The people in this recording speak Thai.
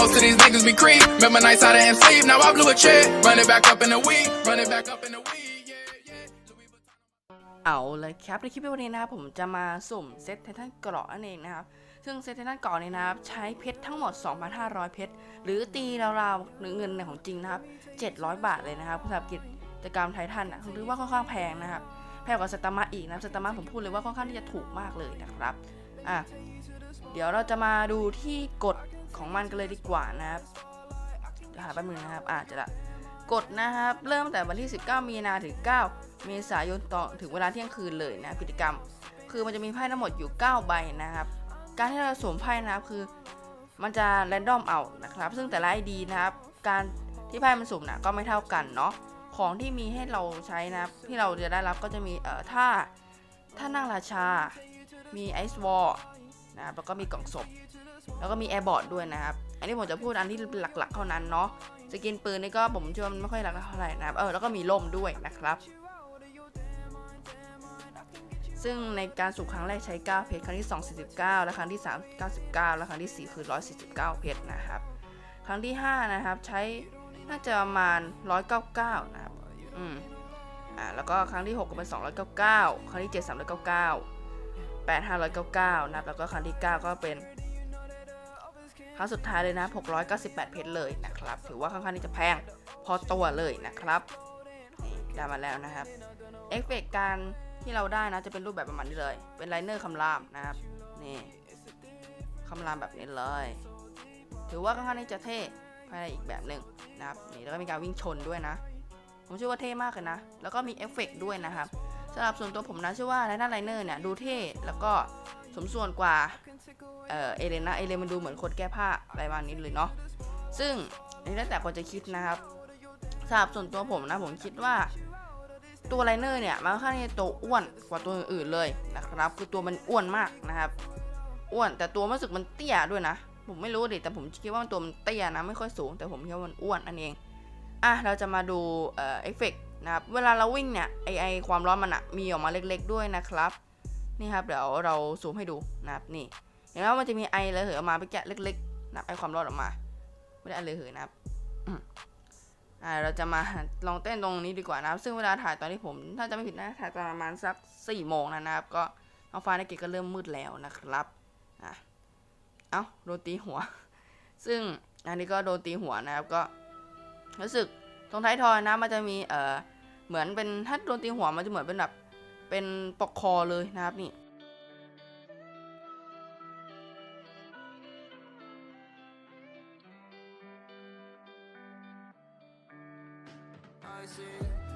most of these niggas be creep. Remember nights out and sleep. Now I blew a check. Run it back up in a week. Run it back up in a week. เอาเลยครับในคลิปวิดีโอนี้นะครับผมจะมาสุ่มเซตไททันเกราะนั่นเองนะครับซึ่งเซตไททันเกราะเนี้นะครับใช้เพชรทั้งหมด 2,500 เพชรหรือตีราวๆหรือเงินในของจริงนะครับ 700 บาทเลยนะครับสำหรับกิจกรรมไททันอะหรือว่าค่อนข้างแพงนะครับแพงกว่าสตาร์มาอีกนะสตาร์มาผมพูดเลยว่าค่อนข้างที่จะถูกมากเลยนะครับอะเดี๋ยวเราจะมาดูที่กฎ ของมันกันเลยดีกว่านะครับหาแป๊บนึงนะครับอะจะละกฎนะครับ เริ่มแต่วันที่ 19 มีนาถึง 9 เมษายนต่อถึงเวลาเที่ยงคืนเลยนะกิจกรรม คือมันจะมีไพ่ทั้งหมดอยู่ 9 ใบนะครับ การที่เราสวมไพ่นะครับคือ มันจะแรนดอมเอานะครับ ซึ่งแต่ละ ID นะครับ การที่ไพ่มันสุ่มนะก็ไม่เท่ากันเนาะของที่มีให้เราใช้นะครับที่เราจะได้รับก็จะมีเอ่อท่าท่านั่งราชา มีไอซ์วอล นะครับแล้วก็มีกล่องศพ แล้วก็มีแอร์บอร์ดด้วยนะครับ อันนี้ผมจะพูดอันที่หลักๆเท่านั้นเนาะสกินปืนนี่ก็ผมเชื่อว่ามันไม่ค่อยหลักเท่าไหร่นะครับเออแล้วก็มีล่มด้วยนะครับ ซึ่งในการสุ่มครั้งแรกใช้ 9 เพชรครั้งที่ 2 49 และครั้งที่ 3 99 และครั้งที่ 4 คือ 149 เพชรนะครับ ครั้งที่ 5 นะครับใช้น่าจะประมาณ 199 นะครับ อืม อ่า แล้วก็ครั้งที่ 6 ก็เป็น 299 ครั้งที่ 7 399 8 599นะครับแล้วก็ครั้งที่ 9 ก็เป็นครั้งสุดท้ายเลยนะ 698 เพชรเลยนะครับ ถือว่าค่อนข้างที่จะแพงพอตัวเลยนะครับนี่ได้มาแล้วนะครับเอฟเฟกต์การที่เราได้นะจะเป็นรูปแบบประมาณนี้เลย เป็นไลเนอร์คำรามนะครับนี่คำรามแบบนี้เลย ถือว่าค่อนข้างที่จะเท่ภายในอีกแบบหนึ่งนะครับนี่แล้วก็มีการวิ่งชนด้วยนะ ผมเชื่อว่าเท่มากเลยนะ แล้วก็มีเอฟเฟกต์ด้วยนะครับ สำหรับส่วนตัวผมนะเชื่อว่าไลนอร์ไลเนอร์เนี่ยดูเท่แล้วก็สมส่วนกว่าเอเอเลนนะเอเลนมันดูเหมือนคนแก้ผ้าอะไรประมาณนี้เลยเนาะซึ่งอันนี้แล้วแต่คนจะคิดนะครับสำหรับส่วนตัวผมนะผมคิดว่าตัวไลเนอร์เนี่ยมันค่อนข้างจะตัวอ้วนกว่าตัวอื่นเลยนะครับคือตัวมันอ้วนมากนะครับอ้วนแต่ตัวมันรู้สึกมันเตี้ยด้วยนะ ผมไม่รู้ดิแต่ผมคิดว่ามันตัวมันเตี้ยนะไม่ค่อยสูงแต่ผมคิดว่ามันอ้วนนั่นเองอะเราจะมาดูเอ่อเอฟเฟกต์ นะครับเวลาเราวิ่งเนี่ยไอไอความร้อนมันอะมีออกมาเล็กๆด้วยนะครับนี่ครับเดี๋ยวเราซูมให้ดูนะครับนี่เห็นไหมว่ามันจะมีไอระเหยออกมาไปแกะเล็กๆนะไอความร้อนออกมา ไม่ได้ไอระเหยนะครับอืมอ่าเราจะมาลองเต้นตรงนี้ดีกว่านะครับ ซึ่งเวลาถ่ายตอนที่ผม ถ้าจะไม่ผิดนะถ่ายตอนประมาณสักสี่โมงนะครับ ก็ท้องฟ้าในเกตก็เริ่มมืดแล้วนะครับอะเอ้าโดนตีหัว ซึ่งอันนี้ก็โดนตีหัวนะครับก็รู้สึกตรงท้ายทอยนะมันจะมีเอ่อ เหมือนเป็นถ้าโดนตีหัวมันจะเหมือนเป็นแบบเป็นปอกคอเลยนะครับนี่ I see